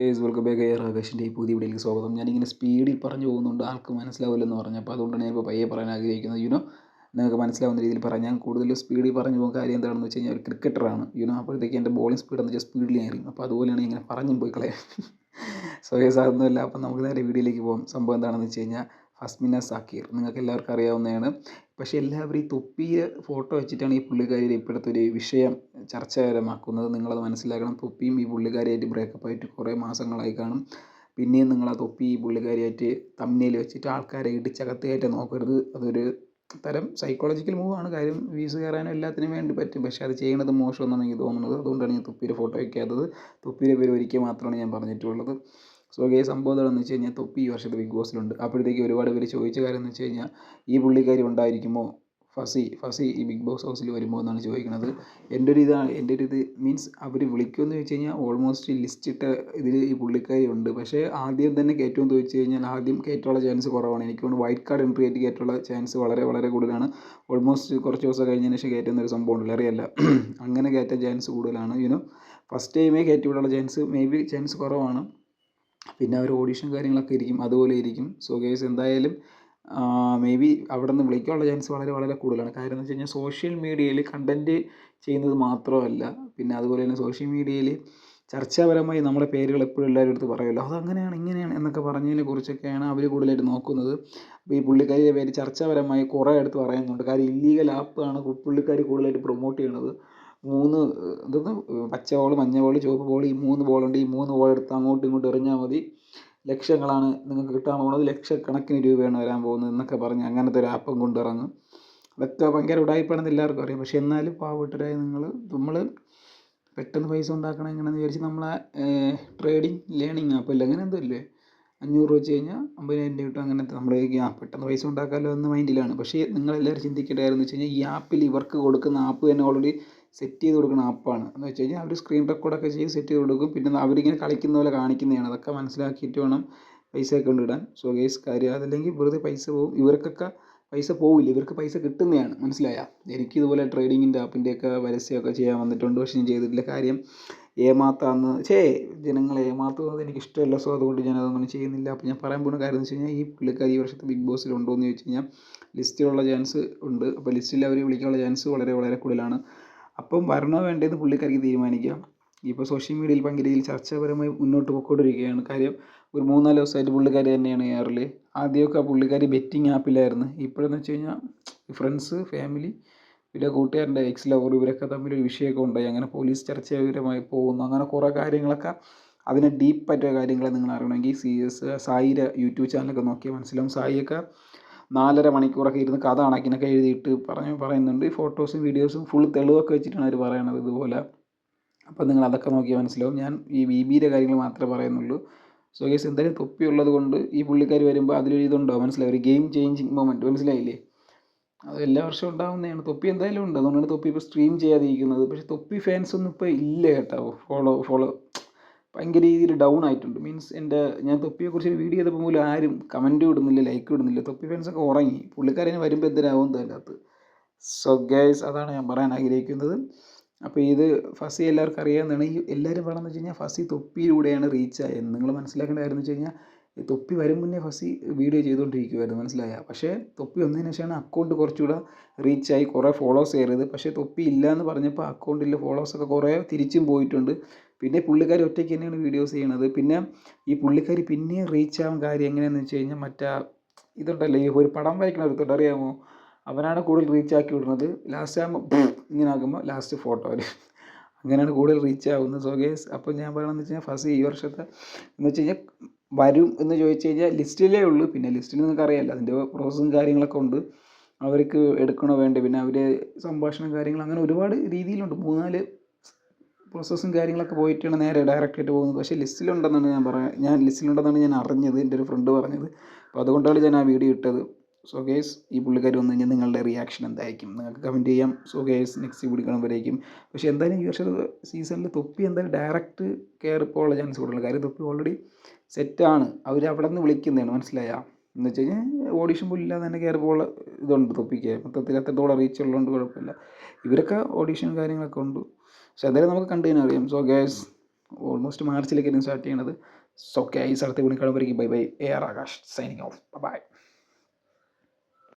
Guys welcome back air ആകാശിന്റെ ഈ പുതിയ വീഡിയോയിലേക്ക് സ്വാഗതം. ഞാനിങ്ങനെ സ്പീഡിൽ പറഞ്ഞു പോകുന്നുണ്ട്. ആൾക്ക് മനസ്സിലാവില്ലെന്ന് പറഞ്ഞു അപ്പോൾ അതുകൊണ്ടാണ് ഞാനിപ്പോൾ പയ്യെ പറയാൻ ആഗ്രഹിക്കുന്നത്. യുനോ നിങ്ങൾക്ക് മനസ്സിലാവുന്ന രീതിയിൽ പറയാം. ഞാൻ കൂടുതൽ സ്പീഡിൽ പറഞ്ഞു പോകുന്ന കാര്യം എന്താണെന്ന് വെച്ച് കഴിഞ്ഞാൽ ഒരു ക്രിക്കറ്ററാണ്. യുനോ അപ്പോഴത്തേക്ക് എന്റെ ബോളിംഗ് സ്പീഡ് എന്ന് വെച്ചാൽ സ്പീഡിൽ ആയിരിക്കും അപ്പോൾ അതുപോലെയാണ് ഇങ്ങനെ പറഞ്ഞു പോയി കളയാം സോ ഗൈസ് അതൊന്നുമില്ല. അപ്പോൾ നമുക്ക് നേരെ വീഡിയോയിലേക്ക് പോകാം. സംഭവം എന്താണെന്ന് വെച്ച് കഴിഞ്ഞാൽ ഫസ്മിന സാക്കീർ. നിങ്ങൾക്ക് എല്ലാവർക്കും അറിയാവുന്നതാണ്. പക്ഷേ എല്ലാവരും ഈ തൊപ്പിയെ ഫോട്ടോ വെച്ചിട്ടാണ് ഈ പുള്ളിക്കാരി ഇപ്പോഴത്തെ ഒരു വിഷയം ചർച്ചകരമാക്കുന്നത്. നിങ്ങളത് മനസ്സിലാക്കണം. തൊപ്പിയും ഈ പുള്ളിക്കാരിയായിട്ട് ബ്രേക്കപ്പ് ആയിട്ട് കുറേ മാസങ്ങളായി കാണും. പിന്നെയും നിങ്ങൾ ആ തൊപ്പി ഈ പുള്ളിക്കാരിയായിട്ട് തമ്മിൽ വെച്ചിട്ട് ആൾക്കാരെ ഇടിച്ചകത്ത് കയറ്റം നോക്കരുത്. അതൊരു തരം സൈക്കോളജിക്കൽ മൂവാണ് കാര്യം വീസ് കയറാനും എല്ലാത്തിനും വേണ്ടി പറ്റും. പക്ഷേ അത് ചെയ്യണത് മോശമെന്നാണ് എനിക്ക് തോന്നുന്നത്. അതുകൊണ്ടാണ് ഞാൻ തൊപ്പിയുടെ ഫോട്ടോ വയ്ക്കാത്തത്. തൊപ്പിയുടെ പേര് ഒരിക്കൽ മാത്രമാണ് ഞാൻ പറഞ്ഞിട്ടുള്ളത്. സോ ഗേ സംഭവം എന്താണെന്ന് വെച്ച് കഴിഞ്ഞാൽ തൊപ്പി ഈ വർഷത്തെ ബിഗ് ബോസിലുണ്ട് അപ്പോഴത്തേക്ക് ഒരുപാട് പേര് ചോദിച്ച കാര്യം എന്ന് വെച്ച് കഴിഞ്ഞാൽ ഈ പുള്ളിക്കാരി ഉണ്ടായിരിക്കുമോ? ഫസി ഫസി ഈ ബിഗ് ബോസ് ഹൗസിൽ വരുമോ എന്നാണ് ചോദിക്കുന്നത്. എന്റെ ഒരു ഇതാണ് എന്റെ ഒരു ഇത് മീൻസ് അവർ വിളിക്കുമെന്ന് ചോദിച്ചു കഴിഞ്ഞാൽ ഓൾമോസ്റ്റ് ലിസ്റ്റ് ഇട്ട ഇതിൽ ഈ പുള്ളിക്കാരി ഉണ്ട്. പക്ഷേ ആദ്യം തന്നെ കയറ്റുമെന്ന് ചോദിച്ചു കഴിഞ്ഞാൽ ആദ്യം കയറ്റുള്ള ചാൻസ് കുറവാണ്. എനിക്ക് വൈറ്റ് കാർഡ് എൻട്രി ആയിട്ട് കയറ്റുള്ള ചാൻസ് വളരെ വളരെ കൂടുതലാണ്. ഓൾമോസ്റ്റ് കുറച്ച് ദിവസം കഴിഞ്ഞതിന് ശേഷം കയറ്റുന്ന ഒരു സംഭവം ഉണ്ടല്ലോ അറിയല്ല. അങ്ങനെ കയറ്റാൻ ചാൻസ് കൂടുതലാണ് യുനോ ഫസ്റ്റ് ടൈമേ കയറ്റി വിടാനുള്ള ചാൻസ് മേ ബി ചാൻസ് കുറവാണ്. പിന്നെ അവർ ഓഡീഷൻ കാര്യങ്ങളൊക്കെ ഇരിക്കും അതുപോലെ ഇരിക്കും. സോ ഗേസ് എന്തായാലും മേ ബി അവിടെ നിന്ന് വിളിക്കാനുള്ള ചാൻസ് വളരെ വളരെ കൂടുതലാണ്. കാര്യം എന്ന് വെച്ച് കഴിഞ്ഞാൽ സോഷ്യൽ മീഡിയയിൽ കണ്ടന്റ് ചെയ്യുന്നത് മാത്രമല്ല. പിന്നെ അതുപോലെ തന്നെ സോഷ്യൽ മീഡിയയിൽ ചർച്ചാപരമായി നമ്മുടെ പേരുകൾ എപ്പോഴും എല്ലാവരുടെ അടുത്ത് പറയുമല്ലോ. അതങ്ങനെയാണ് ഇങ്ങനെയാണ് എന്നൊക്കെ പറഞ്ഞതിനെ കുറിച്ചൊക്കെയാണ് അവർ കൂടുതലായിട്ട് നോക്കുന്നത്. അപ്പോൾ ഈ പുള്ളിക്കാരിയുടെ പേര് ചർച്ചാപരമായി കുറേ അടുത്ത് പറയുന്നുണ്ട്. കാര്യം ഇല്ലീഗൽ ആപ്പാണ് പുള്ളിക്കാരി കൂടുതലായിട്ട് പ്രൊമോട്ട് ചെയ്യണത്. മൂന്ന് ഇതൊന്ന് പച്ച ബോൾ മഞ്ഞ ബോൾ ചുവപ്പ് ബോൾ ഈ മൂന്ന് ബോളുണ്ട്. ഈ മൂന്ന് ബോൾ എടുത്ത് അങ്ങോട്ടും ഇങ്ങോട്ടും എറിഞ്ഞാൽ മതി. ലക്ഷങ്ങളാണ് നിങ്ങൾക്ക് കിട്ടാൻ പോകുന്നത്. ലക്ഷക്കണക്കിന് രൂപയാണ് വരാൻ പോകുന്നത് എന്നൊക്കെ പറഞ്ഞ് അങ്ങനത്തെ ഒരു ആപ്പും കൊണ്ടിറങ്ങും. അതൊക്കെ ഭയങ്കര ഉടായ്പാണെന്ന് എല്ലാവർക്കും അറിയാം. പക്ഷേ എന്നാലും പാവപ്പെട്ടവരായ നിങ്ങൾ നമ്മൾ പെട്ടെന്ന് പൈസ ഉണ്ടാക്കണം എങ്ങനെയെന്ന് വിചാരിച്ച് നമ്മളെ ട്രേഡിങ് ലേണിംഗ് ആപ്പല്ലേ അങ്ങനെ എന്തോ ഇല്ലേ അഞ്ഞൂറ് രൂപ വെച്ച് കഴിഞ്ഞാൽ അമ്പതിനായിരം രൂപ കിട്ടും. അങ്ങനത്തെ നമ്മൾ ആ പെട്ടെന്ന് പൈസ ഉണ്ടാക്കാമല്ലോ എന്ന മൈൻഡിലാണ് പക്ഷേ നിങ്ങളെല്ലാവരും ചിന്തിക്കേണ്ട കാര്യം എന്ന് വെച്ച് കഴിഞ്ഞാൽ ഈ ആപ്പിൽ ഇവർക്ക് കൊടുക്കുന്ന ആപ്പ് തന്നെ ഓൾറെഡി സെറ്റ് ചെയ്ത് കൊടുക്കുന്ന ആപ്പാണ് എന്ന് വെച്ച് കഴിഞ്ഞാൽ അവർ സ്ക്രീൻ റെക്കോർഡൊക്കെ ചെയ്ത് സെറ്റ് ചെയ്ത് കൊടുക്കും. പിന്നെ അവരിങ്ങനെ കളിക്കുന്ന പോലെ കാണിക്കുന്നതാണ്. അതൊക്കെ മനസ്സിലാക്കിയിട്ട് വേണം പൈസ പൈസയൊക്കെ കൊണ്ടിടാൻ സോ ഗേസ് കാര്യം അതല്ലെങ്കിൽ വെറുതെ പൈസ പോകും ഇവർക്കൊക്കെ പൈസ പോവില്ല. ഇവർക്ക് പൈസ കിട്ടുന്നതാണ്. മനസ്സിലായ? എനിക്ക് ഇതുപോലെ ട്രേഡിങ്ങിന്റെ ആപ്പിന്റെയൊക്കെ പരസ്യമൊക്കെ ചെയ്യാൻ വന്നിട്ടുണ്ട്. പക്ഷേ ഞാൻ ചെയ്തിട്ടില്ല കാര്യം ഏമാത്താന്ന്. ചേ ജനങ്ങളെ ഏമാത്തുന്നത് എനിക്ക് ഇഷ്ടമല്ല. സോ അതുകൊണ്ട് ഞാൻ അതൊന്നും ചെയ്യുന്നില്ല. അപ്പോൾ ഞാൻ പറയാൻ പോകുന്ന കാര്യം എന്ന് വെച്ച് കഴിഞ്ഞാൽ ഈ പുള്ളിക്കാരി ഈ വർഷത്തെ ബിഗ് ബോസിൽ എന്ന് ചോദിച്ചു കഴിഞ്ഞാൽ ലിസ്റ്റിലുള്ള ചാൻസ് ഉണ്ട്. അപ്പോൾ ലിസ്റ്റിൽ അവർ വിളിക്കാനുള്ള ചാൻസ് വളരെ വളരെ കൂടുതലാണ്. അപ്പം വരണോ വേണ്ടതെന്ന് പുള്ളിക്കാരിക്ക് തീരുമാനിക്കാം. ഇപ്പോൾ സോഷ്യൽ മീഡിയയിൽ ഭയങ്കര രീതിയിൽ ചർച്ചാപരമായി മുന്നോട്ട് പോയിക്കൊണ്ടിരിക്കുകയാണ്. കാര്യം ഒരു മൂന്നാൽ ദിവസമായിട്ട് പുള്ളിക്കാരി തന്നെയാണ് കയറൽ ആദ്യമൊക്കെ ആ പുള്ളിക്കാരി ബെറ്റിംഗ് ആപ്പിലായിരുന്നു ഇപ്പോഴെന്ന് വെച്ച് കഴിഞ്ഞാൽ ഫ്രണ്ട്സ് ഫാമിലി പിന്നെ കൂട്ടുകാരന്റെ എക്സ് ലവർ ഇവരൊക്കെ തമ്മിലൊരു വിഷയമൊക്കെ ഉണ്ടായി. അങ്ങനെ പോലീസ് ചർച്ചാപരമായി പോകുന്നു. അങ്ങനെ കുറേ കാര്യങ്ങളൊക്കെ അതിനെ ഡീപ്പ് പറ്റിയ കാര്യങ്ങൾ നിങ്ങൾ അറിയണമെങ്കിൽ സി എസ് സായിയുടെ യൂട്യൂബ് ചാനലൊക്കെ നോക്കിയാൽ മനസ്സിലാവും. സായിയൊക്കെ നാലര മണിക്കൂറൊക്കെ ഇരുന്ന് കഥ കണക്കിനൊക്കെ എഴുതിയിട്ട് പറഞ്ഞു പറയുന്നുണ്ട്. ഈ ഫോട്ടോസും വീഡിയോസും ഫുൾ തെളിവൊക്കെ വെച്ചിട്ടാണ് അവർ പറയണത് ഇതുപോലെ. അപ്പോൾ നിങ്ങൾ അതൊക്കെ നോക്കിയാൽ മനസ്സിലാവും. ഞാൻ ഈ ബി ബിയുടെ കാര്യങ്ങൾ മാത്രമേ പറയുന്നുള്ളൂ. സോ ഗേസ് എന്തായാലും തൊപ്പി ഉള്ളത് കൊണ്ട് ഈ പുള്ളിക്കാർ വരുമ്പോൾ അതിലൊരു ഇതുണ്ടാവും മനസ്സിലായി? ഒരു ഗെയിം ചേഞ്ചിങ് മൊമെന്റ് മനസ്സിലായില്ലേ? അത് എല്ലാ വർഷവും ഉണ്ടാകുന്നതാണ് തൊപ്പി എന്തായാലും ഉണ്ട്. അതുകൊണ്ടാണ് തൊപ്പി ഇപ്പോൾ സ്ട്രീം ചെയ്യാതിരിക്കുന്നത്. പക്ഷേ തൊപ്പി ഫാൻസ് ഒന്നും ഇപ്പോൾ ഇല്ല കേട്ടോ. ഫോളോ ഫോളോ ഭയങ്കര രീതിയിൽ ഡൗൺ ആയിട്ടുണ്ട്. മീൻസ് എന്റെ ഞാൻ തൊപ്പിയെക്കുറിച്ച് വീഡിയോ ചെയ്തപ്പോൾ പോലും ആരും കമന്റ് ഇടുന്നില്ല ലൈക്ക് ഇടുന്നില്ല. തൊപ്പി ഫാൻസൊക്കെ ഉറങ്ങി. പുള്ളിക്കാരന് വരുമ്പോൾ എന്തിനാവും അതിനകത്ത്? സോ ഗൈസ് അതാണ് ഞാൻ പറയാൻ ആഗ്രഹിക്കുന്നത്. അപ്പോൾ ഇത് ഫസി എല്ലാവർക്കും അറിയാവുന്നതാണ്. ഈ എല്ലാവരും പറയുന്നത് വെച്ച് കഴിഞ്ഞാൽ ഫസി തൊപ്പിയിലൂടെയാണ് റീച്ച് ആയത്. നിങ്ങൾ മനസ്സിലാക്കേണ്ട കാര്യം എന്ന് വെച്ച് കഴിഞ്ഞാൽ തൊപ്പി വരും മുന്നേ ഫസി വീഡിയോ ചെയ്തുകൊണ്ടിരിക്കുമായിരുന്നു മനസ്സിലായ? പക്ഷേ തൊപ്പി വന്നതിന് ശേഷമാണ് അക്കൗണ്ട് കുറച്ചുകൂടെ റീച്ചായി കുറേ ഫോളോവേഴ്സ് കയറിയത്. പക്ഷേ തൊപ്പി ഇല്ല എന്ന് പറഞ്ഞപ്പോൾ അക്കൗണ്ടിൽ ഫോളോവേഴ്സൊക്കെ കുറേ തിരിച്ചും പോയിട്ടുണ്ട്. പിന്നെ പുള്ളിക്കാരി ഒറ്റയ്ക്ക് തന്നെയാണ് വീഡിയോസ് ചെയ്യണത്. പിന്നെ ഈ പുള്ളിക്കാരി പിന്നെയും റീച്ച് ആവാൻ കാര്യം എങ്ങനെയാണെന്ന് വെച്ച് കഴിഞ്ഞാൽ മറ്റേ ഇതുണ്ടല്ലോ ഈ ഒരു പടം വരയ്ക്കണ ഒരുത്തോട്ട് അറിയാമോ? അവനാണ് കൂടുതൽ റീച്ച് ആക്കി വിടുന്നത്. ലാസ്റ്റ് ആകുമ്പോൾ ഇങ്ങനെ ആകുമ്പോൾ ലാസ്റ്റ് ഫോട്ടോ വരും. അങ്ങനെയാണ് കൂടുതൽ റീച്ച് ആവുന്നത്. സോ ഗേസ് അപ്പോൾ ഞാൻ പറയണമെന്ന് വെച്ച് കഴിഞ്ഞാൽ ഫസ്റ്റ് ഈ വർഷത്തെ എന്ന് വെച്ച് കഴിഞ്ഞാൽ വരും എന്ന് ചോദിച്ചു കഴിഞ്ഞാൽ ലിസ്റ്റിലേ ഉള്ളൂ. പിന്നെ ലിസ്റ്റിൽ നിങ്ങൾക്ക് അറിയാമല്ലോ അതിന്റെ പ്രോസസ്സും കാര്യങ്ങളൊക്കെ ഉണ്ട്. അവർക്ക് എടുക്കണോ വേണ്ടേ പിന്നെ അവർ സംഭാഷണം കാര്യങ്ങൾ അങ്ങനെ ഒരുപാട് രീതിയിലുണ്ട്. മൂന്നാൽ പ്രോസസ്സും കാര്യങ്ങളൊക്കെ പോയിട്ടാണ് നേരെ ഡയറക്റ്റായിട്ട് പോകുന്നത്. പക്ഷേ ലിസ്റ്റിലുണ്ടെന്നാണ് ഞാൻ പറയാം ഞാൻ ലിസ്റ്റിലുണ്ടെന്നാണ് ഞാൻ അറിഞ്ഞത് എന്റെ ഒരു ഫ്രണ്ട് പറഞ്ഞത്. അപ്പോൾ അതുകൊണ്ടാണ് ഞാൻ ആ വീഡിയോ ഇട്ടത്. സോ ഗേസ് ഈ പുള്ളിക്കാർ വന്നു കഴിഞ്ഞാൽ നിങ്ങളുടെ റിയാക്ഷൻ എന്തായിരിക്കും? നിങ്ങൾക്ക് കമന്റ് ചെയ്യാം. സോ ഗേസ് നെക്സ്റ്റ് വീഡിയോ കാണുമ്പോഴേക്കും. പക്ഷേ എന്തായാലും ഈ വർഷത്തെ സീസണിൽ തൊപ്പി എന്തായാലും ഡയറക്റ്റ് കയറി പോകാനുള്ള ചാൻസ് കൂടുതലാണ്. കാര്യം തൊപ്പി ഓൾറെഡി സെറ്റാണ് അവർ അവിടെ നിന്ന് വിളിക്കുന്നതാണ്. മനസ്സിലായ? എന്ന് വെച്ച് കഴിഞ്ഞാൽ ഓഡീഷൻ പോലും തന്നെ കയറി പോകാനുള്ള ഇതുണ്ട് തൊപ്പിക്ക്. മൊത്തത്തിൽ എത്രത്തോളം റീച്ച് ഉള്ളതുകൊണ്ട് കുഴപ്പമില്ല. ഇവരൊക്കെ ഓഡീഷൻ കാര്യങ്ങളൊക്കെ ഉണ്ട്. പക്ഷെ എന്തായാലും നമുക്ക് കണ്ടു തന്നെ അറിയാം. സോ ഗേസ് ഓൾമോസ്റ്റ് മാർച്ചിലേക്കായിരിക്കും സ്റ്റാർട്ട് ചെയ്യണത്. സോ ഈ അടുത്ത വിളിക്കാൻ കാണുമ്പോഴേക്കും. Bye bye A R Akash signing off bye